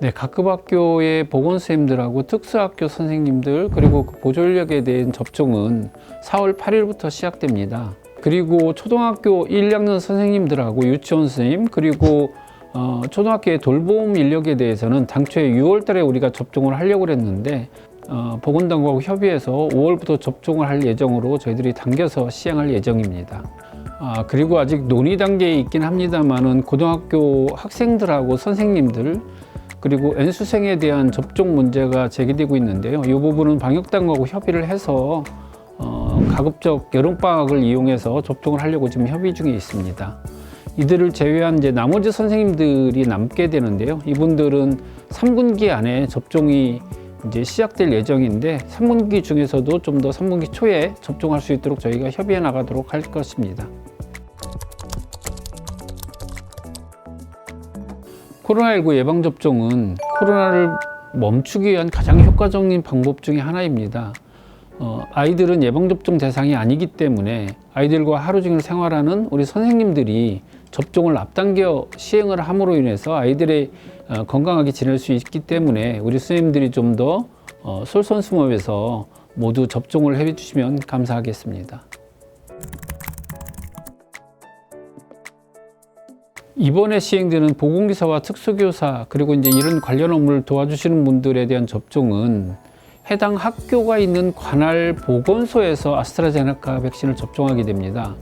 네, 각급 학교의 보건 선생님들하고 특수학교 선생님들 그리고 그 보조 인력에 대한 접종은 4월 8일부터 시작됩니다. 그리고 초등학교 1, 2학년 선생님들하고 유치원 선생님 그리고 어, 초등학교의 돌봄 인력에 대해서는 당초에 6월 달에 우리가 접종을 하려고 했는데 어, 보건당국하고 협의해서 5월부터 접종을 할 예정으로 저희들이 당겨서 시행할 예정입니다. 아, 그리고 아직 논의 단계에 있긴 합니다만은 고등학교 학생들하고 선생님들 그리고 N수생에 대한 접종 문제가 제기되고 있는데요. 이 부분은 방역당국하고 협의를 해서 어, 가급적 여름방학을 이용해서 접종을 하려고 지금 협의 중에 있습니다. 이들을 제외한 이제 나머지 선생님들이 남게 되는데요. 이분들은 3분기 안에 접종이 이제 시작될 예정인데 3분기 중에서도 좀 더 3분기 초에 접종할 수 있도록 저희가 협의해 나가도록 할 것입니다. 코로나19 예방접종은 코로나를 멈추기 위한 가장 효과적인 방법 중에 하나입니다. 어, 아이들은 예방접종 대상이 아니기 때문에 아이들과 하루 종일 생활하는 우리 선생님들이 접종을 앞당겨 시행을 함으로 인해서 아이들의 어, 건강하게 지낼 수 있기 때문에 우리 선생님들이 좀더 어, 솔선수범해서 모두 접종을 해 주시면 감사하겠습니다. 이번에 시행되는 보건기사와 특수교사 그리고 이제 이런 관련 업무를 도와주시는 분들에 대한 접종은 해당 학교가 있는 관할 보건소에서 아스트라제네카 백신을 접종하게 됩니다.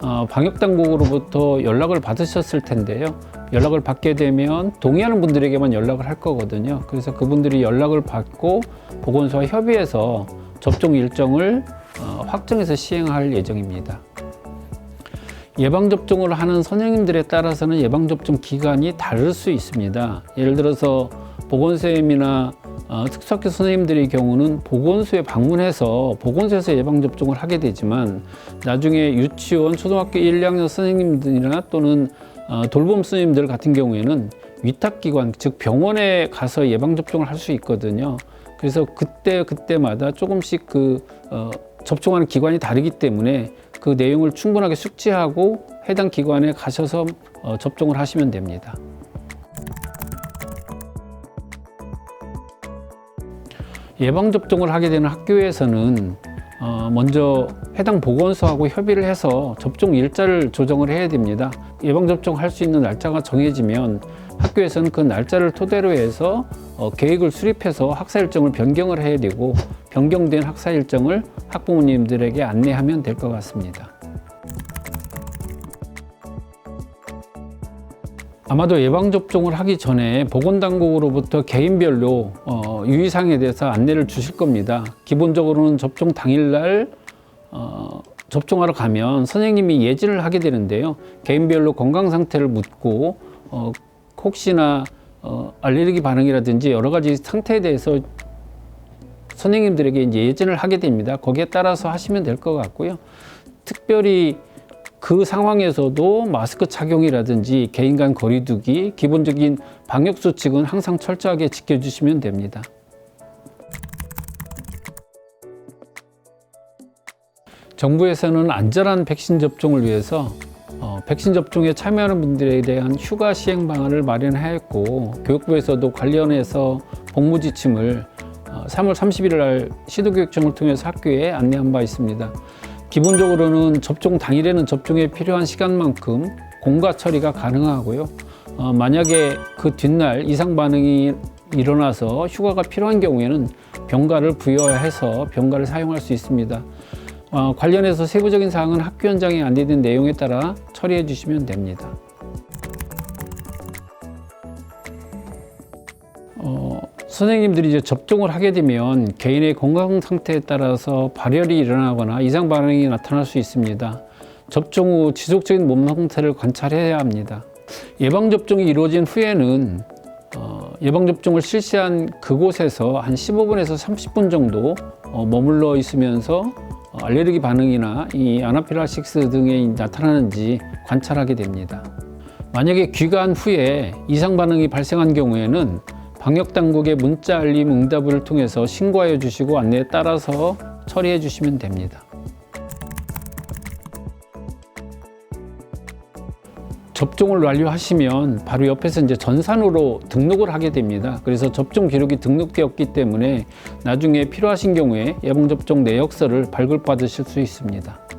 어, 방역당국으로부터 연락을 받으셨을 텐데요. 연락을 받게 되면 동의하는 분들에게만 연락을 할 거거든요. 그래서 그분들이 연락을 받고 보건소와 협의해서 접종 일정을 어, 확정해서 시행할 예정입니다. 예방접종을 하는 선생님들에 따라서는 예방접종 기간이 다를 수 있습니다. 예를 들어서 보건쌤이나 어, 특수학교 선생님들의 경우는 보건소에 방문해서 보건소에서 예방접종을 하게 되지만 나중에 유치원, 초등학교 1, 2학년 선생님들이나 또는 어, 돌봄 선생님들 같은 경우에는 위탁기관, 즉 병원에 가서 예방접종을 할 수 있거든요. 그래서 그때 그때마다 조금씩 그 어, 접종하는 기관이 다르기 때문에 그 내용을 충분하게 숙지하고 해당 기관에 가셔서 어, 접종을 하시면 됩니다. 예방 접종을 하게 되는 학교에서는 어, 먼저 해당 보건소하고 협의를 해서 접종 일자를 조정을 해야 됩니다. 예방 접종 할 수 있는 날짜가 정해지면 학교에서는 그 날짜를 토대로 해서 어, 계획을 수립해서 학사 일정을 변경을 해야 되고 변경된 학사 일정을 학부모님들에게 안내하면 될 것 같습니다. 아마도 예방접종을 하기 전에 보건당국으로부터 개인별로 어, 유의사항에 대해서 안내를 주실 겁니다. 기본적으로는 접종 당일날 어, 접종하러 가면 선생님이 예지를 하게 되는데요. 개인별로 건강 상태를 묻고 어, 혹시나 어, 알레르기 반응이라든지 여러 가지 상태에 대해서 선생님들에게 이제 예진을 하게 됩니다. 거기에 따라서 하시면 될 것 같고요. 특별히 그 상황에서도 마스크 착용이라든지 개인 간 거리두기, 기본적인 방역 수칙은 항상 철저하게 지켜주시면 됩니다. 정부에서는 안전한 백신 접종을 위해서 어, 백신 접종에 참여하는 분들에 대한 휴가 시행 방안을 마련하였고 교육부에서도 관련해서 복무 지침을 어, 3월 31일 날 시도교육청을 통해서 학교에 안내한 바 있습니다. 기본적으로는 접종 당일에는 접종에 필요한 시간만큼 공가 처리가 가능하고요. 어, 만약에 그 뒷날 이상 반응이 일어나서 휴가가 필요한 경우에는 병가를 부여해서 병가를 사용할 수 있습니다. 어, 관련해서 세부적인 사항은 학교 현장에 안내된 내용에 따라 처리해 주시면 됩니다. 어, 선생님들이 이제 접종을 하게 되면 개인의 건강 상태에 따라서 발열이 일어나거나 이상 반응이 나타날 수 있습니다. 접종 후 지속적인 몸 상태를 관찰해야 합니다. 예방 접종이 이루어진 후에는 어, 예방 접종을 실시한 그곳에서 한 15분에서 30분 정도 어, 머물러 있으면서 어, 알레르기 반응이나 이 아나필락시스 등이 나타나는지 관찰하게 됩니다. 만약에 귀가한 후에 이상 반응이 발생한 경우에는 방역 당국의 문자 알림 응답을 통해서 신고하여 주시고 안내에 따라서 처리해 주시면 됩니다. 접종을 완료하시면 바로 옆에서 이제 전산으로 등록을 하게 됩니다. 그래서 접종 기록이 등록되었기 때문에 나중에 필요하신 경우에 예방접종 내역서를 발급받으실 수 있습니다.